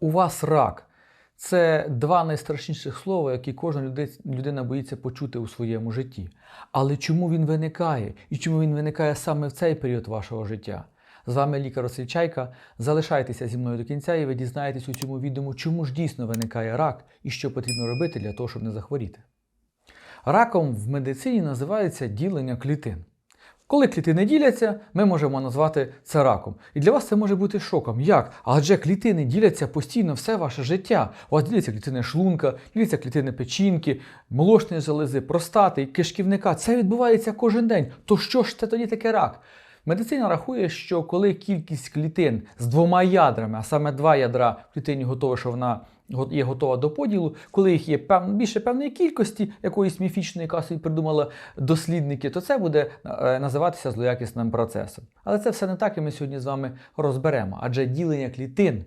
У вас рак. Це два найстрашніших слова, які кожна людина боїться почути у своєму житті. Але чому він виникає? І чому він виникає саме в цей період вашого життя? З вами лікар Василь Чайка. Залишайтеся зі мною до кінця, і ви дізнаєтесь у цьому відео, чому ж дійсно виникає рак і що потрібно робити для того, щоб не захворіти. Раком в медицині називається ділення клітин. Коли клітини діляться, ми можемо назвати це раком. І для вас це може бути шоком. Як? Адже клітини діляться постійно все ваше життя. У вас діляться клітини шлунка, діляться клітини печінки, молочної залози, простати, кишківника. Це відбувається кожен день. То що ж це тоді таке рак? Медицина рахує, що коли кількість клітин з двома ядрами, а саме два ядра в клітині готові, що вона є готова до поділу, коли їх є пев... більше певної кількості, якоїсь міфічної, яка собі придумали дослідники, то це буде е, називатися злоякісним процесом. Але це все не так, і ми сьогодні з вами розберемо. Адже ділення клітин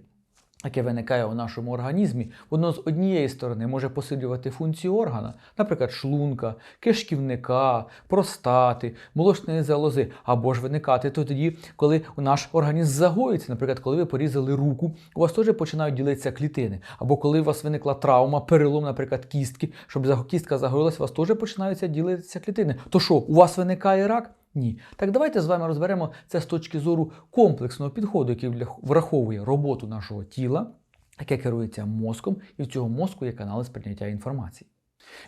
яке виникає у нашому організмі, воно з однієї сторони може посилювати функцію органа, наприклад, шлунка, кишківника, простати, молочної залози, або ж виникати то тоді, коли наш організм загоїться, наприклад, коли ви порізали руку, у вас теж починають ділитися клітини, або коли у вас виникла травма, перелом, наприклад, кістки, щоб кістка загоїлася, у вас теж починаються ділитися клітини. То що, у вас виникає рак? Ні. Так давайте з вами розберемо це з точки зору комплексного підходу, який враховує роботу нашого тіла, яке керується мозком, і в цього мозку є канали сприйняття інформації.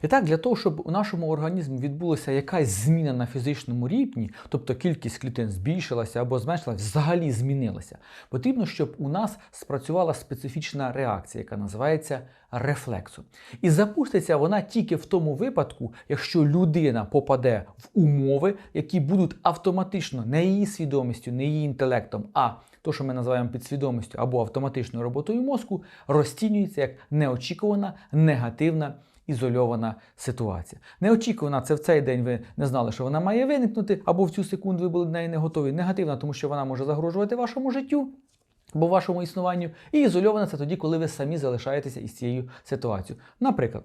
І так, для того, щоб у нашому організмі відбулася якась зміна на фізичному рівні, тобто кількість клітин збільшилася або зменшилася, взагалі змінилася, потрібно, щоб у нас спрацювала специфічна реакція, яка називається рефлексом. І запуститься вона тільки в тому випадку, якщо людина попаде в умови, які будуть автоматично не її свідомістю, не її інтелектом, а то, що ми називаємо підсвідомістю або автоматичною роботою мозку, розцінюється як неочікувана негативна. Ізольована ситуація. Неочікувана це в цей день ви не знали, що вона має виникнути, або в цю секунду ви були до неї не готові. Негативна, тому що вона може загрожувати вашому життю або вашому існуванню. І ізольована це тоді, коли ви самі залишаєтеся із цією ситуацією. Наприклад,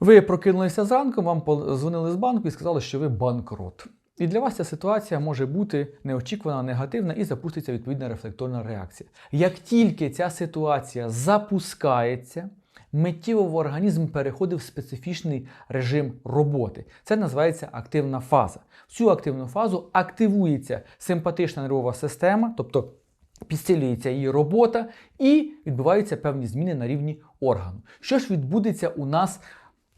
ви прокинулися зранку, вам подзвонили з банку і сказали, що ви банкрот. І для вас ця ситуація може бути неочікувана, негативна і запуститься відповідна рефлекторна реакція. Як тільки ця ситуація запускається, миттєво в організм переходить в специфічний режим роботи. Це називається активна фаза. В цю активну фазу активується симпатична нервова система, тобто підсилюється її робота і відбуваються певні зміни на рівні органу. Що ж відбудеться у нас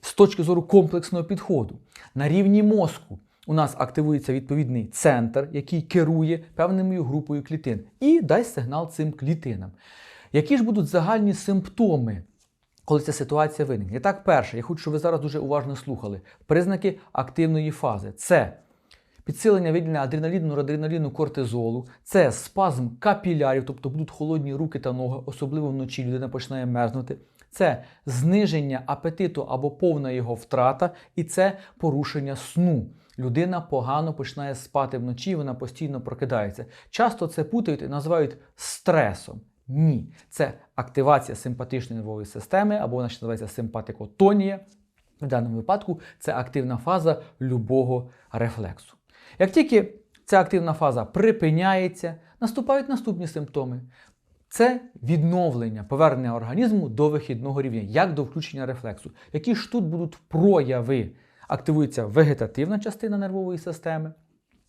з точки зору комплексного підходу? На рівні мозку у нас активується відповідний центр, який керує певною групою клітин, і дасть сигнал цим клітинам. Які ж будуть загальні симптоми? Коли ця ситуація виникне. І так, перше, я хочу, щоб ви зараз дуже уважно слухали. Признаки активної фази це підсилення виділення адреналіну, норадреналіну, кортизолу, це спазм капілярів, тобто будуть холодні руки та ноги, особливо вночі людина починає мерзнути. Це зниження апетиту або повна його втрата, і це порушення сну. Людина погано починає спати вночі, вона постійно прокидається. Часто це путають і називають стресом. Ні, це активація симпатичної нервової системи, або вона ще називається симпатикотонія. В даному випадку це активна фаза любого рефлексу. Як тільки ця активна фаза припиняється, наступають наступні симптоми. Це відновлення, повернення організму до вихідного рівня, як до включення рефлексу. Які ж тут будуть прояви? Активується вегетативна частина нервової системи,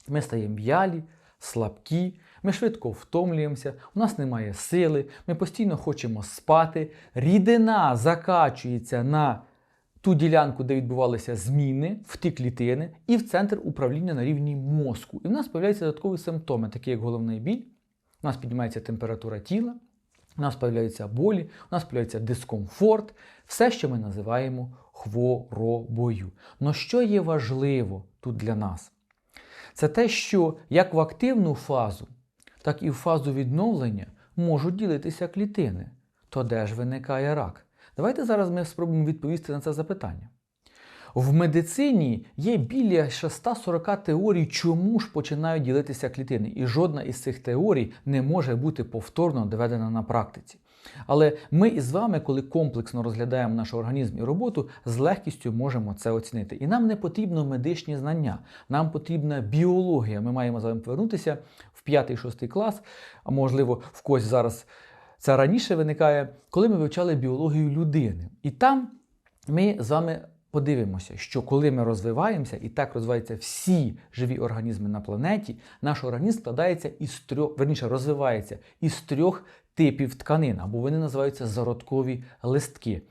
ми стаємо в'ялі, слабкі, ми швидко втомлюємося, у нас немає сили, ми постійно хочемо спати, рідина закачується на ту ділянку, де відбувалися зміни, в ті клітини, і в центр управління на рівні мозку. І в нас з'являються додаткові симптоми, такі як головний біль, у нас піднімається температура тіла, у нас з'являються болі, у нас з'являється дискомфорт, все, що ми називаємо хворобою. Но що є важливо тут для нас? Це те, що як в активну фазу, так і в фазу відновлення можуть ділитися клітини. То де ж виникає рак? Давайте зараз ми спробуємо відповісти на це запитання. В медицині є біля 640 теорій, чому ж починають ділитися клітини, і жодна із цих теорій не може бути повторно доведена на практиці. Але ми із вами, коли комплексно розглядаємо наш організм і роботу, з легкістю можемо це оцінити. І нам не потрібно медичні знання, нам потрібна біологія. Ми маємо з вами повернутися в 5-6 клас, а можливо, в когось зараз Це раніше виникає, коли ми вивчали біологію людини. І там ми з вами подивимося, що коли ми розвиваємося, і так розвиваються всі живі організми на планеті, наш організм складається із трьох, верніше розвивається із трьох типів тканин, або вони називаються зародкові листки.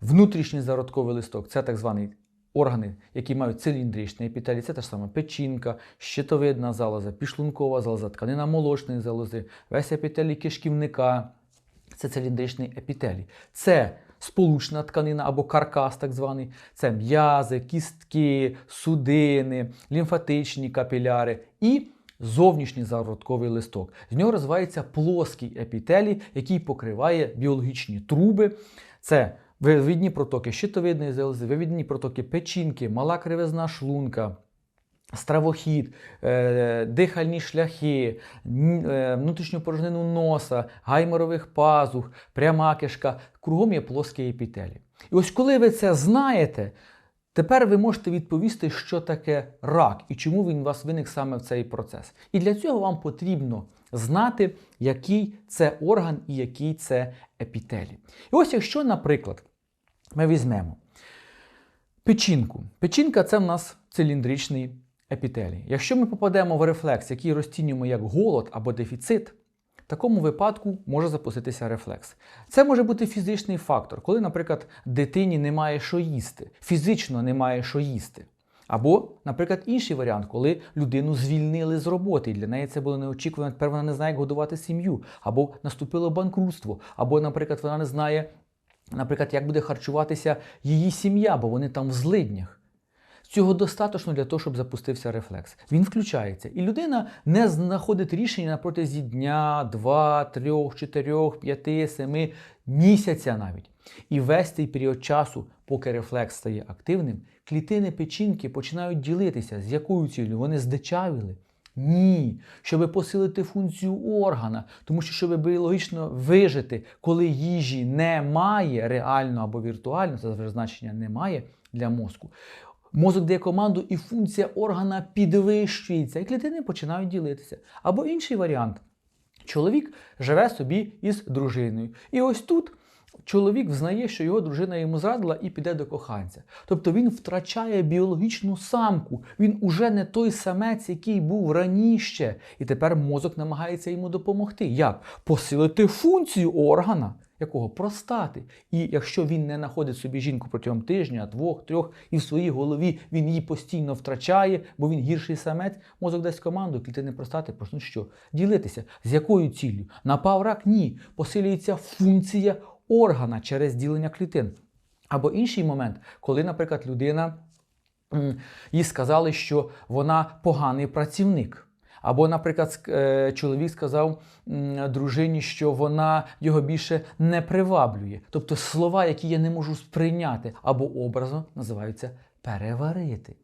Внутрішній зародковий листок це так званий органи, які мають циліндричний епітелій, це та ж сама печінка, щитовидна залоза, підшлункова залоза, тканина молочної залози, весь епітелій кишківника. Це циліндричний епітелій. Це сполучна тканина або каркас, так званий. Це м'язи, кістки, судини, лімфатичні капіляри і зовнішній зародковий листок. З нього розвивається плоский епітелій, який покриває біологічні труби. Це вивідні протоки щитовидної залози, вивідні протоки печінки, мала кривизна шлунка. Стравохід, е, дихальні шляхи, е, внутрішню порожнину носа, гайморових пазух, пряма кишка, кругом є плоскі епітелі. І ось коли ви це знаєте, тепер ви можете відповісти, що таке рак і чому він у вас виник саме в цей процес. І для цього вам потрібно знати, який це орган і який це епітелій. І ось якщо, наприклад, ми візьмемо печінку. Печінка це в нас циліндричний епітелій. Якщо ми попадемо в рефлекс, який розцінюємо як голод або дефіцит, в такому випадку може запуститися рефлекс. Це може бути фізичний фактор, коли, наприклад, дитині немає що їсти, фізично немає що їсти. Або, наприклад, інший варіант, коли людину звільнили з роботи, і для неї це було неочікувано, тепер вона не знає, як годувати сім'ю, або наступило банкрутство, або, наприклад, вона не знає, наприклад, як буде харчуватися її сім'я, бо вони там в злиднях. Цього достатньо для того, щоб запустився рефлекс. Він включається. І людина не знаходить рішення на протязі дня, два, трьох, чотирьох, п'яти, семи місяця навіть. І весь цей період часу, поки рефлекс стає активним, клітини печінки починають ділитися. З якою цілею? Вони здичавіли. Ні, щоб посилити функцію органа, тому що щоб біологічно вижити, коли їжі немає, реально або віртуально, це значення немає для мозку. Мозок дає команду, і функція органа підвищується, і клітини починають ділитися. Або інший варіант: чоловік живе собі із дружиною. І ось тут чоловік взнає, що його дружина йому зрадила і піде до коханця. Тобто він втрачає біологічну самку. Він уже не той самець, який був раніше. І тепер мозок намагається йому допомогти. Як? Посилити функцію органа. Якого простати. І якщо він не знаходить собі жінку протягом тижня, двох, трьох, і в своїй голові він її постійно втрачає, бо він гірший самець, мозок дасть команду, клітини простати почнуть що? Ділитися. З якою ціллю? Напав рак? Ні. Посилюється функція органа через ділення клітин. Або інший момент, коли, наприклад, людина їй сказали, що вона поганий працівник. Або, наприклад, е, чоловік сказав дружині, що вона його більше не приваблює. Тобто слова, які я не можу сприйняти, або образно називаються переварити.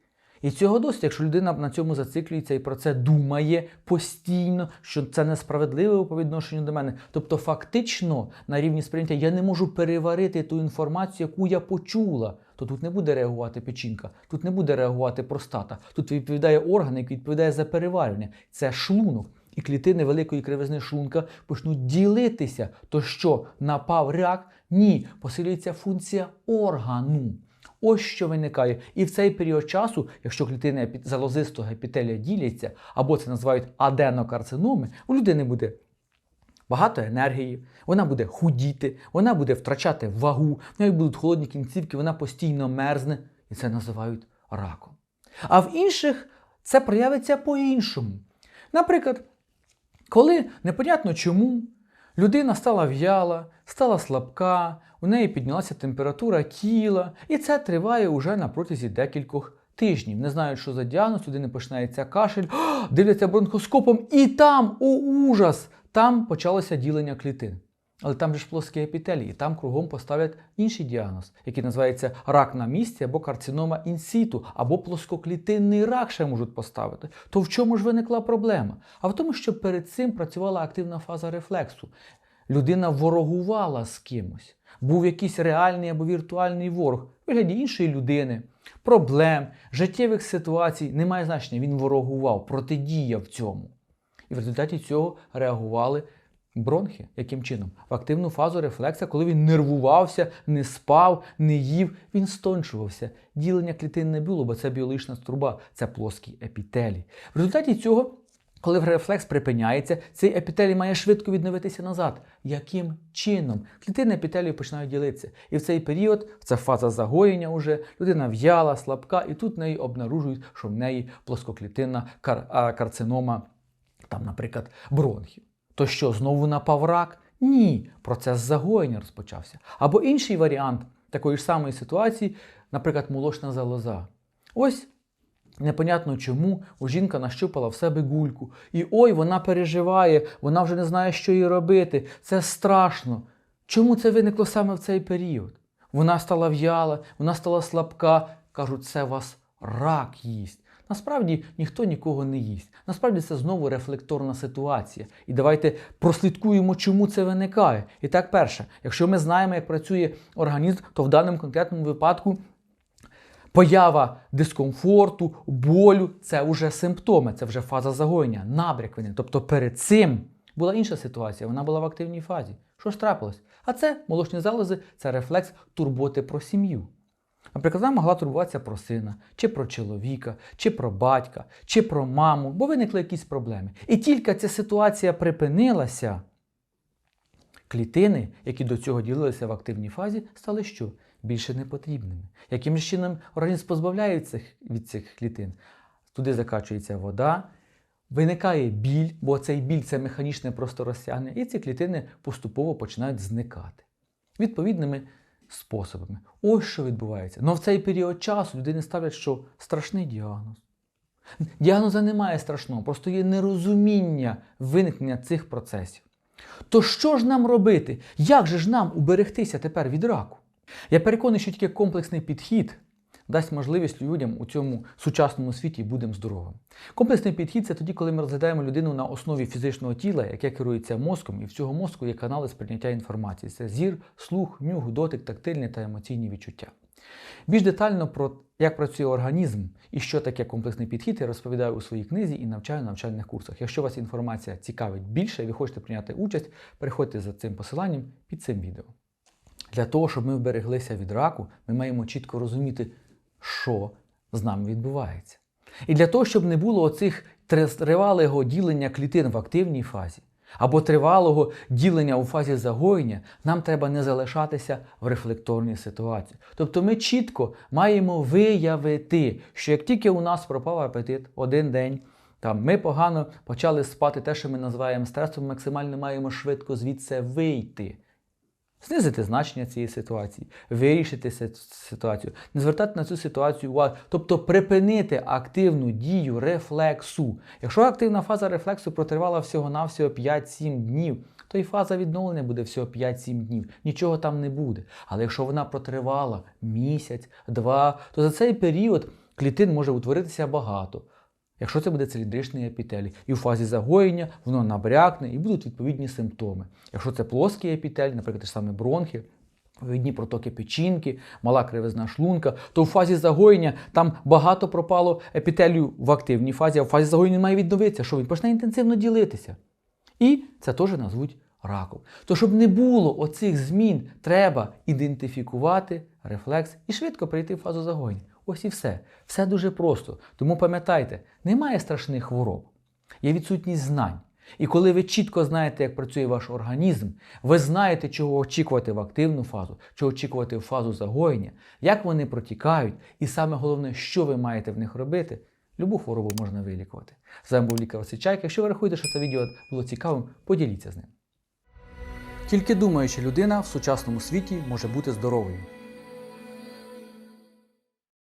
І цього досить, якщо людина на цьому зациклюється і про це думає постійно, що це несправедливо по відношенню до мене. Тобто, фактично, на рівні сприйняття я не можу переварити ту інформацію, яку я почула. То тут не буде реагувати печінка, тут не буде реагувати простата. Тут відповідає орган, який відповідає за переварювання. Це шлунок. І клітини великої кривизни шлунка почнуть ділитися. То що напав рак? Ні, посилюється функція органу. Ось що виникає. І в цей період часу, якщо клітини залозистого епітелія діляться, або це називають аденокарциноми, у людини буде багато енергії, вона буде худіти, вона буде втрачати вагу, в неї будуть холодні кінцівки, вона постійно мерзне, і це називають раком. А в інших це проявиться по-іншому. Наприклад, коли непонятно чому людина стала в'яла, стала слабка, у неї піднялася температура тіла, і це триває уже на протязі декількох тижнів. Не знають, що за діагноз, людини починається кашель, дивляться бронхоскопом, і там, о ужас! Там почалося ділення клітин. Але там же ж плоскі епітелії, і там кругом поставлять інший діагноз, який називається рак на місці або карцинома інсіту, або плоскоклітинний рак ще можуть поставити. То в чому ж виникла проблема? А в тому, що перед цим працювала активна фаза рефлексу. Людина ворогувала з кимось. Був якийсь реальний або віртуальний ворог в вигляді іншої людини, проблем, життєвих ситуацій. Немає значення. Він ворогував, протидіяв цьому. І в результаті цього реагували Бронхи, яким чином? В активну фазу рефлекса, коли він нервувався, не спав, не їв, він стончувався. Ділення клітин не було, бо це біологічна струба, це плоскі епітелій. В результаті цього, коли рефлекс припиняється, цей епітелій має швидко відновитися назад. Яким чином? Клітини епітелію починають ділитися. І в цей період, це фаза загоєння, уже людина в'яла, слабка, і тут неї обнаружують, що в неї плоскоклітинна кар- карцинома, там, наприклад, бронхів. То що, знову напав рак? Ні, процес загоєння розпочався. Або інший варіант такої ж самої ситуації, наприклад, молочна залоза. Ось непонятно чому у жінка нащупала в себе гульку. І ой, вона переживає, вона вже не знає, що їй робити. Це страшно. Чому це виникло саме в цей період? Вона стала в'яла, вона стала слабка. Кажуть, це вас рак їсть. Насправді ніхто нікого не їсть. Насправді це знову рефлекторна ситуація. І давайте прослідкуємо, чому це виникає. І так, перше, якщо ми знаємо, як працює організм, то в даному конкретному випадку поява дискомфорту, болю це вже симптоми, це вже фаза загоєння, набряк вини. Тобто перед цим була інша ситуація, вона була в активній фазі. Що ж трапилось? А це молочні залози, це рефлекс турботи про сім'ю. Наприклад, вона могла турбуватися про сина, чи про чоловіка, чи про батька, чи про маму, бо виникли якісь проблеми. І тільки ця ситуація припинилася, клітини, які до цього ділилися в активній фазі, стали що? Більше непотрібними. Яким чином організм позбавляється від цих клітин? Туди закачується вода, виникає біль, бо цей біль це механічне просто розтягнення, і ці клітини поступово починають зникати. Відповідними способами. Ось що відбувається. Но в цей період часу людини ставлять, що страшний діагноз. Діагноза немає страшного, просто є нерозуміння виникнення цих процесів. То що ж нам робити? Як же ж нам уберегтися тепер від раку? Я переконаний, що тільки комплексний підхід дасть можливість людям у цьому сучасному світі будемо здоровим. Комплексний підхід це тоді, коли ми розглядаємо людину на основі фізичного тіла, яке керується мозком, і в цього мозку є канали сприйняття інформації. Це зір, слух, нюх, дотик, тактильні та емоційні відчуття. Більш детально про як працює організм і що таке комплексний підхід, я розповідаю у своїй книзі і навчаю на навчальних курсах. Якщо вас інформація цікавить більше і ви хочете прийняти участь, переходьте за цим посиланням під цим відео. Для того, щоб ми вбереглися від раку, ми маємо чітко розуміти, що з нами відбувається. І для того, щоб не було оцих тривалого ділення клітин в активній фазі або тривалого ділення у фазі загоєння, нам треба не залишатися в рефлекторній ситуації. Тобто ми чітко маємо виявити, що як тільки у нас пропав апетит один день, там ми погано почали спати те, що ми називаємо стресом, максимально маємо швидко звідси вийти. Знизити значення цієї ситуації, вирішити ситуацію, не звертати на цю ситуацію увагу, тобто припинити активну дію рефлексу. Якщо активна фаза рефлексу протривала всього-навсього 5-7 днів, то і фаза відновлення буде всього 5-7 днів. Нічого там не буде. Але якщо вона протривала місяць, два, то за цей період клітин може утворитися багато. Якщо це буде циліндричний епітелій, і в фазі загоєння воно набрякне і будуть відповідні симптоми. Якщо це плоский епітелій, наприклад, ті ж саме бронхи, видні протоки печінки, мала кривизна шлунка, то в фазі загоєння там багато пропало епітелію в активній фазі, а в фазі загоєння має відновитися, що він почне інтенсивно ділитися. І це теж назвуть раком. То, щоб не було оцих змін, треба ідентифікувати рефлекс і швидко прийти в фазу загоєння. Ось і все. Все дуже просто. Тому пам'ятайте, немає страшних хвороб, є відсутність знань. І коли ви чітко знаєте, як працює ваш організм, ви знаєте, чого очікувати в активну фазу, чого очікувати в фазу загоєння, як вони протікають, і саме головне, що ви маєте в них робити, любу хворобу можна вилікувати. З вами був лікар Василь Якщо ви рахуєте, що це відео було цікавим, поділіться з ним. Тільки думаюча людина в сучасному світі може бути здоровою.